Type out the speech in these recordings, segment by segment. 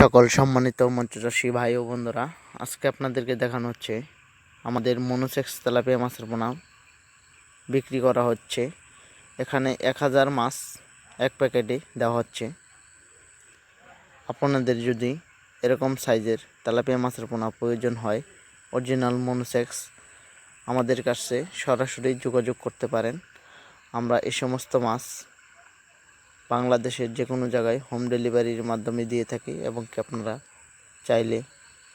সকল সম্মানিত মঞ্চচাষী ভাই ও বন্ধুরা, আজকে আপনাদেরকে দেখানো হচ্ছে আমাদের মনোসেক্স তেলাপিয়া মাছের পোনা বিক্রি করা হচ্ছে। এখানে এক হাজার মাছ এক প্যাকেটে দেওয়া হচ্ছে। আপনাদের যদি এরকম সাইজের তেলাপিয়া মাছের পোনা প্রয়োজন হয়, অরিজিনাল মনোসেক্স আমাদের কাছে সরাসরি যোগাযোগ করতে পারেন। আমরা এই সমস্ত মাছ বাংলাদেশের যে কোনো জায়গায় হোম ডেলিভারির মাধ্যমে দিয়ে থাকি এবং কি আপনারা চাইলে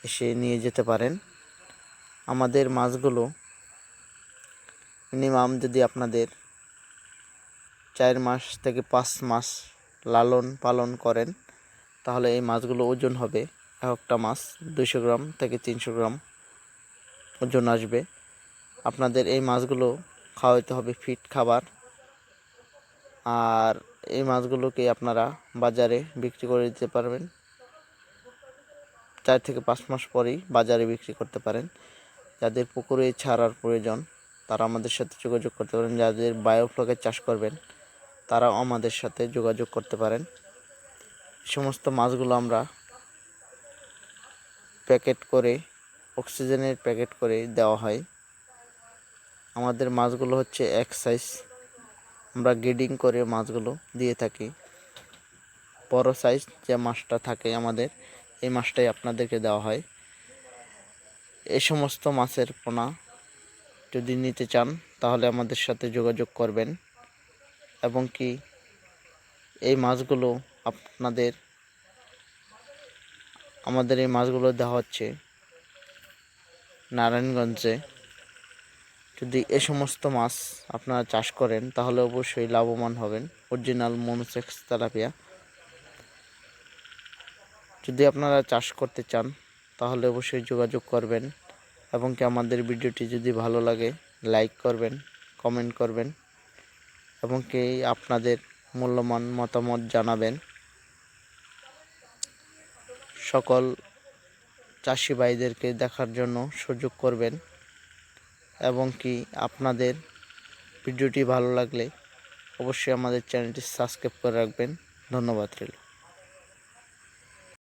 এসে নিয়ে যেতে পারেন। আমাদের মাছগুলো মিনিমাম যদি আপনাদের চার মাস থেকে পাঁচ মাস লালন পালন করেন, তাহলে এই মাছগুলো ওজন হবে এক একটা মাছ দুইশো গ্রাম থেকে তিনশো গ্রাম ওজন আসবে। আপনাদের এই মাছগুলো খাওয়াইতে হবে ফিট খাবার। আর এই মাছগুলোকে আপনারা বাজারে বিক্রি করে দিতে পারবেন। চার থেকে পাঁচ মাস পরেই বাজারে বিক্রি করতে পারেন। যাদের পুকুরে ছাড়ার প্রয়োজন, তারা আমাদের সাথে যোগাযোগ করতে পারেন। যাদের বায়োফ্লকের চাষ করবেন, তারাও আমাদের সাথে যোগাযোগ করতে পারেন। সমস্ত মাছগুলো আমরা প্যাকেট করে, অক্সিজেনের প্যাকেট করে দেওয়া হয়। আমাদের মাছগুলো হচ্ছে এক সাইজ। আমরা গ্রেডিং করে মাছগুলো দিয়ে থাকি। বড় সাইজ যে মাছটা থাকে আমাদের, এই মাছটাই আপনাদেরকে দেওয়া হয়। এই সমস্ত মাছের পোনা যদি নিতে চান, তাহলে আমাদের সাথে যোগাযোগ করবেন। এবং কি এই মাছগুলো আপনাদের, আমাদের এই মাছগুলো দেওয়া হচ্ছে নারায়ণগঞ্জে। যদি এ সমস্ত মাছ আপনারা চাষ করেন, তাহলে অবশ্যই লাভবান হবেন। অরিজিনাল মনোসেক্স তেলাপিয়া যদি আপনারা চাষ করতে চান, তাহলে অবশ্যই যোগাযোগ করবেন এবং কি আমাদের ভিডিওটি যদি ভালো লাগে লাইক করবেন কমেন্ট করবেন এবং কি আপনাদের মূল্যবান মতামত জানাবেন। সকল চাষি ভাইদেরকে দেখার জন্য সুযোগ করবেন। এবং কি আপনাদের ভিডিওটি ভালো লাগলে অবশ্যই আমাদের চ্যানেলটি সাবস্ক্রাইব করে রাখবেন। ধন্যবাদ রইল।